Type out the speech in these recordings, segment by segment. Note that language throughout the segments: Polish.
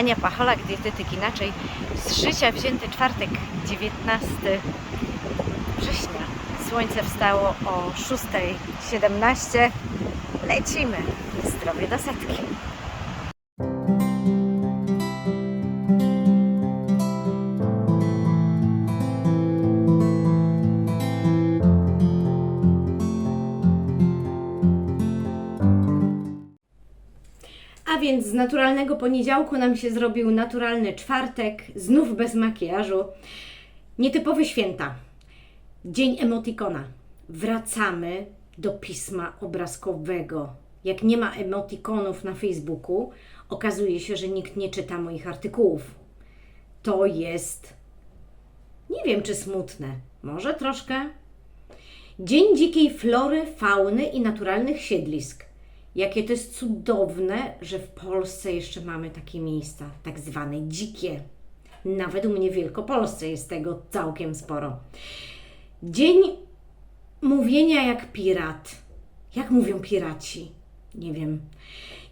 Ania Pacholak, dietetyk inaczej, z życia wzięty czwartek, 19 września. Słońce wstało o 6.17. Lecimy. Zdrowie do setki. Więc z naturalnego poniedziałku nam się zrobił naturalny czwartek, znów bez makijażu. Nietypowe święta. Dzień emotikona. Wracamy do pisma obrazkowego. Jak nie ma emotikonów na Facebooku, okazuje się, że nikt nie czyta moich artykułów. To jest. Nie wiem, czy smutne. Może troszkę. Dzień dzikiej flory, fauny i naturalnych siedlisk. Jakie to jest cudowne, że w Polsce jeszcze mamy takie miejsca, tak zwane dzikie. Nawet u mnie w Wielkopolsce jest tego całkiem sporo. Dzień mówienia jak pirat. Jak mówią piraci? Nie wiem.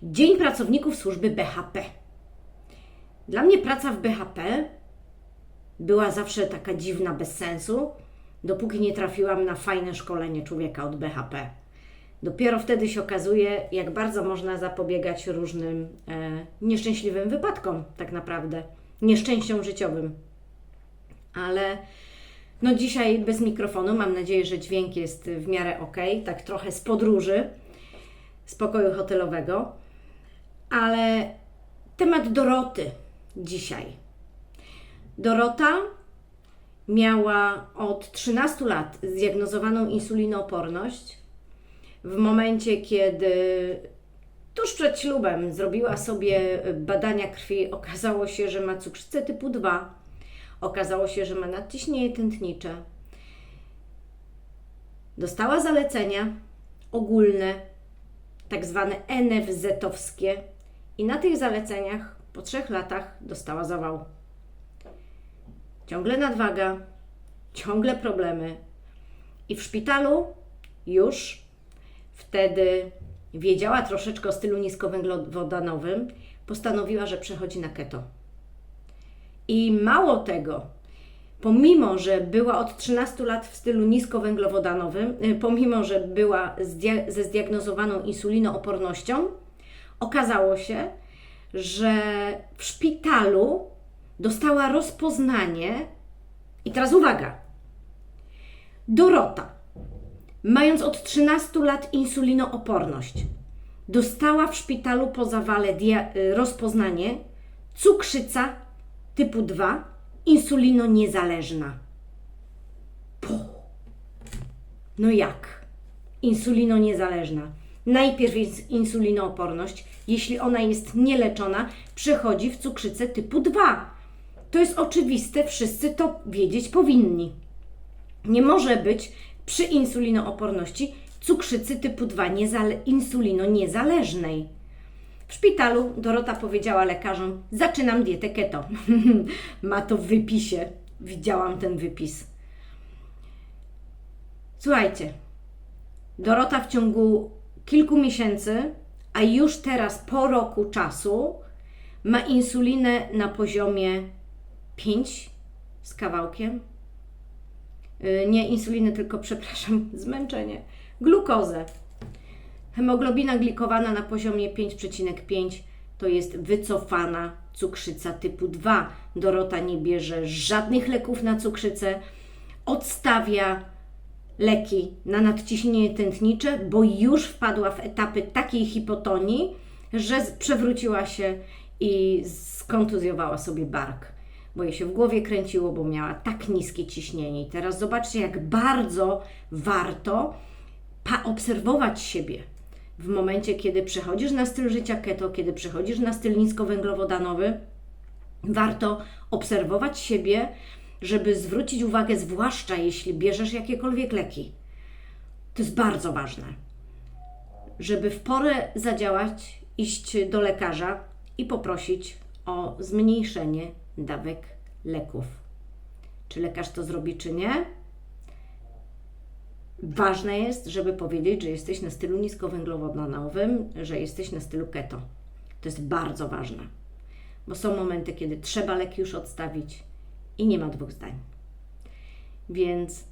Dzień pracowników służby BHP. Dla mnie praca w BHP była zawsze taka dziwna, bez sensu, dopóki nie trafiłam na fajne szkolenie człowieka od BHP. Dopiero wtedy się okazuje, jak bardzo można zapobiegać różnym e, nieszczęśliwym wypadkom, tak naprawdę, nieszczęściom życiowym. Ale no dzisiaj bez mikrofonu, mam nadzieję, że dźwięk jest w miarę ok, tak trochę z podróży, z pokoju hotelowego. Ale temat Doroty dzisiaj. Dorota miała od 13 lat zdiagnozowaną insulinooporność w momencie, kiedy tuż przed ślubem zrobiła sobie badania krwi, okazało się, że ma cukrzycę typu 2, okazało się, że ma nadciśnienie tętnicze. Dostała zalecenia ogólne, tak zwane NFZ-owskie, i na tych zaleceniach po trzech latach dostała zawał. Ciągle nadwaga, ciągle problemy. I w szpitalu już wtedy wiedziała troszeczkę o stylu niskowęglowodanowym, postanowiła, że przechodzi na keto. I mało tego, pomimo, że była od 13 lat w stylu niskowęglowodanowym, y, pomimo, że była ze zdiagnozowaną insulinoopornością, okazało się, że w szpitalu dostała rozpoznanie. I teraz uwaga! Dorota, mając od 13 lat insulinooporność, dostała w szpitalu po zawale y, rozpoznanie cukrzyca typu 2, insulino niezależna. No jak? Insulino niezależna. Najpierw jest insulinooporność. Jeśli ona jest nieleczona, przechodzi w cukrzycę typu 2. To jest oczywiste, wszyscy to wiedzieć powinni. Nie może być przy insulinooporności cukrzycy typu 2 niezale- insulino niezależnej. W szpitalu Dorota powiedziała lekarzom: Zaczynam dietę keto. Ma to w wypisie. Widziałam ten wypis. Słuchajcie, Dorota w ciągu kilku miesięcy, a już teraz po roku czasu, ma insulinę na poziomie 5 z kawałkiem. Yy, Nie insulinę, tylko przepraszam, zmęczenie. Glukozę. Hemoglobina glikowana na poziomie 5,5 to jest wycofana cukrzyca typu 2. Dorota nie bierze żadnych leków na cukrzycę, odstawia leki na nadciśnienie tętnicze, bo już wpadła w etapy takiej hipotonii, że przewróciła się i skontuzjowała sobie bark, bo jej się w głowie kręciło, bo miała tak niskie ciśnienie. I teraz zobaczcie, jak bardzo warto obserwować siebie w momencie, kiedy przechodzisz na styl życia keto, kiedy przechodzisz na styl niskowęglowodanowy, warto obserwować siebie, żeby zwrócić uwagę, zwłaszcza jeśli bierzesz jakiekolwiek leki. To jest bardzo ważne, żeby w porę zadziałać, iść do lekarza i poprosić o zmniejszenie dawek leków. Czy lekarz to zrobi, czy nie? Ważne jest, żeby powiedzieć, że jesteś na stylu niskowęglowodanowym, że jesteś na stylu keto. To jest bardzo ważne, bo są momenty, kiedy trzeba leki już odstawić i nie ma dwóch zdań. Więc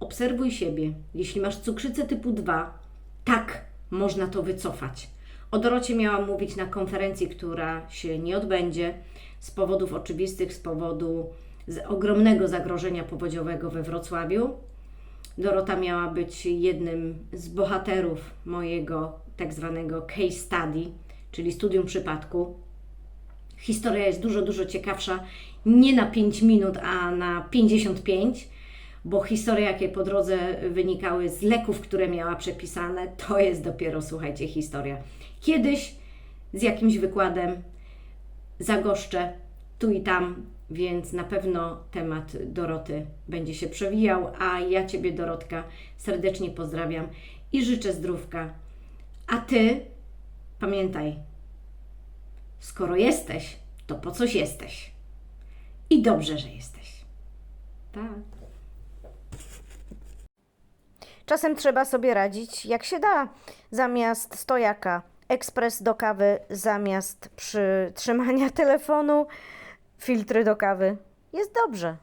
obserwuj siebie. Jeśli masz cukrzycę typu 2, tak, można to wycofać. O Dorocie miałam mówić na konferencji, która się nie odbędzie z powodów oczywistych, z powodu z ogromnego zagrożenia powodziowego we Wrocławiu. Dorota miała być jednym z bohaterów mojego tak zwanego case study, czyli studium przypadku. Historia jest dużo, dużo ciekawsza, nie na 5 minut, a na 55, bo historie, jakie po drodze wynikały z leków, które miała przepisane, to jest dopiero, słuchajcie, historia. Kiedyś z jakimś wykładem zagoszczę tu i tam, więc na pewno temat Doroty będzie się przewijał, a ja Ciebie, Dorotka, serdecznie pozdrawiam i życzę zdrówka. A Ty pamiętaj, skoro jesteś, to po coś jesteś. I dobrze, że jesteś. Tak. Czasem trzeba sobie radzić jak się da. Zamiast stojaka, ekspres do kawy, zamiast przytrzymania telefonu, filtry do kawy. Jest dobrze.